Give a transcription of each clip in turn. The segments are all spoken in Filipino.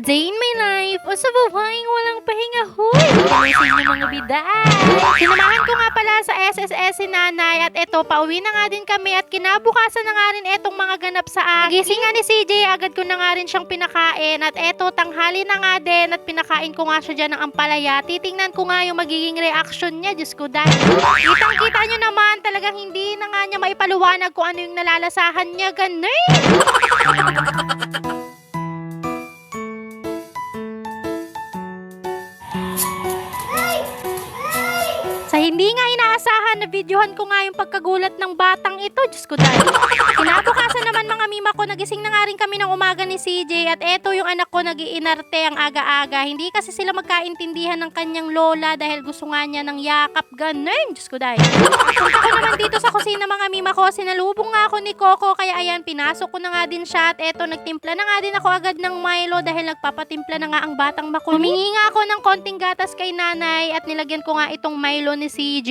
day in my life o sa buhay walang pahinga huy. Pinisin niyo mga bida. Sinamahan ko nga pala sa SSS si nanay at eto pauwi na nga din kami at kinabukasan na nga rin etong mga ganap sa akin. Gising nga ni CJ agad ko na nga rin siyang pinakain at eto tanghali na nga din at pinakain ko nga siya dyan ng ampalaya. Titingnan ko nga yung magiging reaction niya. Diyos ko dahil. Kitang kita nyo naman talagang hindi na nga niya maipaluwanag kung ano yung nalalasahan niya. Ganun. hindi nga inaasahan na videohan ko nga yung pagkagulat ng batang ito. Diyos ko dahil. Kinabukasan naman mga mima ko, nagising na nga rin kami ng umaga ni CJ at eto yung anak ko nagiinarte ang aga-aga. Hindi kasi sila magkaintindihan ng kanyang lola dahil gusto nga niya ng yakap. Ganun. Diyos ko dahil. Punta ko naman dito sa kusina mga mima ko. Sinalubong nga ako ni Coco kaya ayan, pinasok ko na nga din siya at eto, nagtimpla na nga din ako agad ng Milo dahil nagpapatimpla na nga ang batang makulit. Humingi nga ako ng konting gatas kay nanay at nilagyan ko nga itong Milo ni CJ.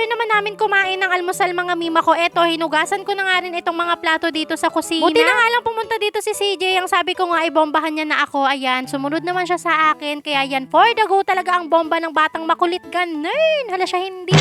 after naman namin kumain ng almusal mga mima ko, eto, hinugasan ko na nga rin itong mga plato dito sa kusina. Buti na nga lang pumunta dito si CJ, ang sabi ko nga ibombahan niya na ako. Ayan, sumunod naman siya sa akin. Kaya yan, for the go talaga ang bomba ng batang makulit. Ganun, hala siya hindi.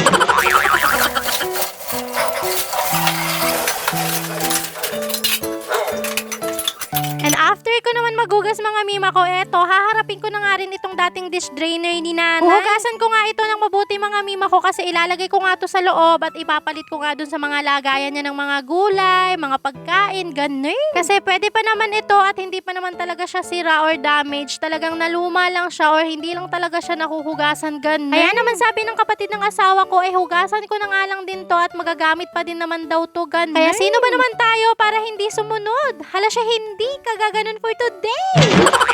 Magugas mga mima ko, eto, haharapin ko na nga rin itong dating dish drainer ni nanay. Huhugasan ko nga ito ng mabuti mga mima ko kasi ilalagay ko nga to sa loob at ipapalit ko nga dun sa mga lagayan niya ng mga gulay, mga pagkain, ganun. Kasi pwede pa naman ito at hindi pa naman talaga siya sira or damage. Talagang naluma lang siya or hindi lang talaga siya nakuhugasan, ganun. Kaya naman sabi ng kapatid ng asawa ko, eh hugasan ko na nga lang din to at magagamit pa din naman daw to, ganun. Kaya sino ba naman tayo para hindi sumunod? Hala siya hindi, kagaganon for today.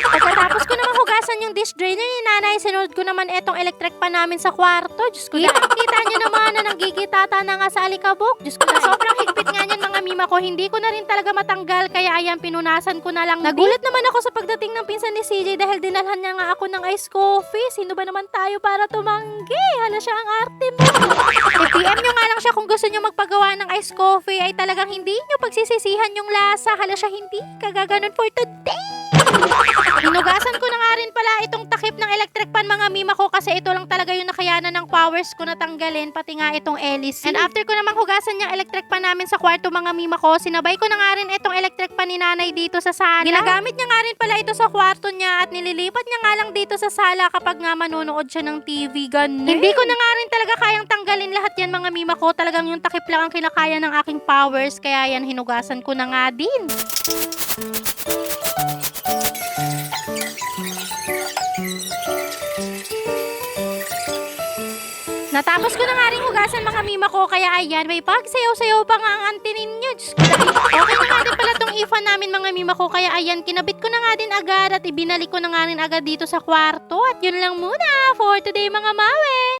Pagkatapos ko naman hugasan yung dish drainer ni nanay, sinunod ko naman etong electric pa namin sa kwarto. Diyos ko, yeah. kita nyo naman na nanggigitata na nga sa alikabok. Diyos ko, sobrang higpit nga niyan mga mima ko. Hindi ko na rin talaga matanggal, kaya ayan, pinunasan ko na lang. Nagulat naman ako sa pagdating ng pinsan ni CJ dahil dinalhan niya nga ako ng ice coffee. Sino ba naman tayo para tumanggi? Hala siya ang arte mo. I-PM nyo nga lang siya kung gusto nyo magpagawa ng ice coffee ay talagang hindi nyo pagsisisihan yung lasa. Hala siya hindi. Kagaganon for today. Hinugasan ko na nga rin pala itong takip ng electric pan mga mima ko kasi ito lang talaga yung nakayanan ng powers ko na tanggalin pati nga itong LEC. And after ko namang hugasan yung electric pan namin sa kwarto mga mima ko, sinabay ko na nga rin itong electric pan ni nanay dito sa sala. Ginagamit niya nga rin pala ito sa kwarto niya at nililipat niya nga lang dito sa sala kapag nga manonood siya ng TV. Ganun. Hindi ko na nga rin talaga kayang tanggalin lahat yan mga mima ko. Talagang yung takip lang ang kinakaya ng aking powers kaya yan hinugasan ko na nga din. Natapos ko na nga rin hugasan mga mima ko, kaya ayan, may pagsayaw-sayaw pa nga ang ante ninyo. Diyos ko, okay na nga din pala tong ifa namin mga mima ko, kaya ayan, kinabit ko na nga din agad at ibinalik ko na nga rin agad dito sa kwarto. At yun lang muna for today mga mawe.